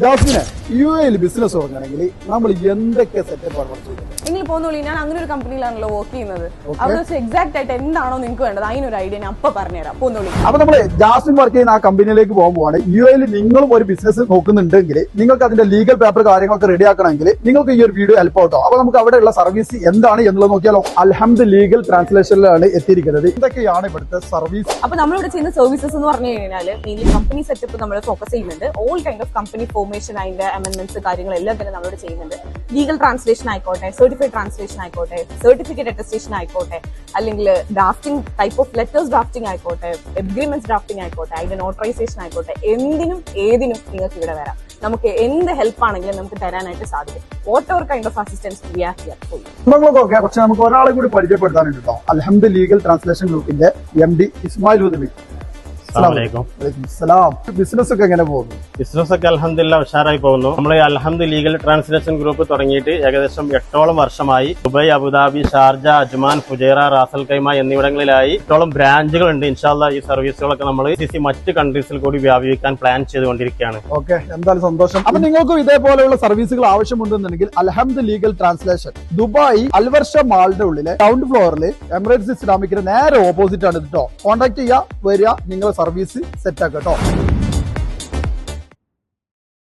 Defne. U എയിൽ business തുടങ്ങണമെങ്കിൽ നമ്മൾ എന്തൊക്കെ സെറ്റപ്പാണ് നിങ്ങൾ പോന്നോളി ഞാൻ അങ്ങനെ ഒരു കമ്പനിയിലാണല്ലോ വർക്ക് ചെയ്യുന്നത്. അവിടെ വെച്ച് എക്സാക്ട് ആയിട്ട് എന്താണോ നിങ്ങൾക്ക് വേണ്ടത് അതിനൊരു ഐഡിയ ഞാൻ അപ്പൊ പറഞ്ഞുതരാം. പോന്നോളി അപ്പൊ നമ്മൾ ജാസ്മിൻ വർക്ക് ചെയ്യുന്ന ആ കമ്പനിയിലേക്ക് പോകുമ്പോഴാണ് യു എയിൽ നിങ്ങളും ഒരു ബിസിനസ് നോക്കുന്നുണ്ടെങ്കിൽ നിങ്ങൾക്ക് അതിന്റെ ലീഗൽ പേപ്പർ കാര്യങ്ങളൊക്കെ റെഡി ആക്കണമെങ്കിൽ നിങ്ങൾക്ക് ഈ ഒരു വീഡിയോ ഹെൽപ്പ് ആവട്ടോ അപ്പൊ നമുക്ക് അവിടെയുള്ള സർവീസ് എന്താണ് എന്നുള്ളത് നോക്കിയാലോ. അൽഹംദ് ലീഗൽ ട്രാൻസ്ലേഷനിലാണ് എത്തിയിരിക്കുന്നത്. ഇതൊക്കെയാണ് ഇവിടുത്തെ സർവീസ് അപ്പൊ നമ്മളിവിടെ ചെയ്യുന്ന സർവീസസ് എന്ന് പറഞ്ഞു കഴിഞ്ഞാൽ മെയിൻലി കമ്പനി സെറ്റപ്പ് നമ്മൾ ഫോക്കസ് ചെയ്യുന്നുണ്ട്. All kind of company formation അതിന്റെ അമെന്റ്മെന്റ്സ് കാര്യങ്ങളെല്ലാം തന്നെ നമ്മളോട് ചെയ്യുന്നുണ്ട്. ലീഗൽ ട്രാൻസ്ലേഷൻ ആയിക്കോട്ടെ സർട്ടിഫൈഡ് ട്രാൻസ്ലേഷൻ ആയിക്കോട്ടെ സർട്ടിഫിക്കറ്റ് അറ്റസ്റ്റേഷൻ ആയിക്കോട്ടെ അല്ലെങ്കിൽ drafting type of letters drafting ആയിക്കോട്ടെ എഗ്രിമെന്റ്സ് ഡ്രാഫ്റ്റിംഗ് ആയിക്കോട്ടെ അതിന്റെ നോട്ടറൈസേഷൻ ആയിക്കോട്ടെ എന്തിനും ഏതിനും നിങ്ങൾക്ക് ഇവിടെ വരാം. നമുക്ക് എന്ത് ഹെൽപ്പ് ആണെങ്കിലും നമുക്ക് തരാനായിട്ട് സാധിക്കും. Whatever kind of assistance നമുക്ക് ഒരാളെ കൂടി പരിചയപ്പെടുത്താനുണ്ടോ അലഹമ്മദ് ലീഗൽ ട്രാൻസ്ലേഷൻ ഗ്രൂപ്പിന്റെ എം ഡി ഇസ്മായിൽ ബിസിനസ് ഒക്കെ എങ്ങനെ പോകുന്നു? ബിസിനസ് ഒക്കെ അലഹമില്ല ഉഷാറായി പോകുന്നു. നമ്മൾ അൽഹംദ് ലീഗൽ ട്രാൻസ്ലേഷൻ ഗ്രൂപ്പ് തുടങ്ങിയിട്ട് ഏകദേശം എട്ടോളം വർഷമായി. Dubai Abu Dhabi Sharjah Ajman Fujairah Ras al Khaimah എന്നിവിടങ്ങളിലായി എട്ടോളം ബ്രാഞ്ചുകൾ ഉണ്ട് ഇൻഷാല്ല ഈ സർവീസുകളൊക്കെ നമ്മൾ മറ്റ് കൺട്രീസിൽ കൂടി വ്യാപിക്കാൻ പ്ലാൻ ചെയ്തുകൊണ്ടിരിക്കുകയാണ്. ഓക്കെ എന്തായാലും സന്തോഷം. അപ്പൊ നിങ്ങൾക്കും ഇതേപോലെയുള്ള സർവീസുകൾ ആവശ്യമുണ്ടെന്നുണ്ടെങ്കിൽ Alhamd legal translation Dubai Al Warsha മാളിന്റെ ഉള്ളിലെ ഗ്രൗണ്ട് ഫ്ലോറിൽ എമിറേറ്റ്സ് ഇസ്ലാമിക്കിന്റെ നേരെ ഓപ്പോസിറ്റ് ആണ് കേട്ടോ കോൺടാക്ട് ചെയ്യുക വരിക നിങ്ങളെ സർവീസ് സെറ്റാക്കാം കേട്ടോ.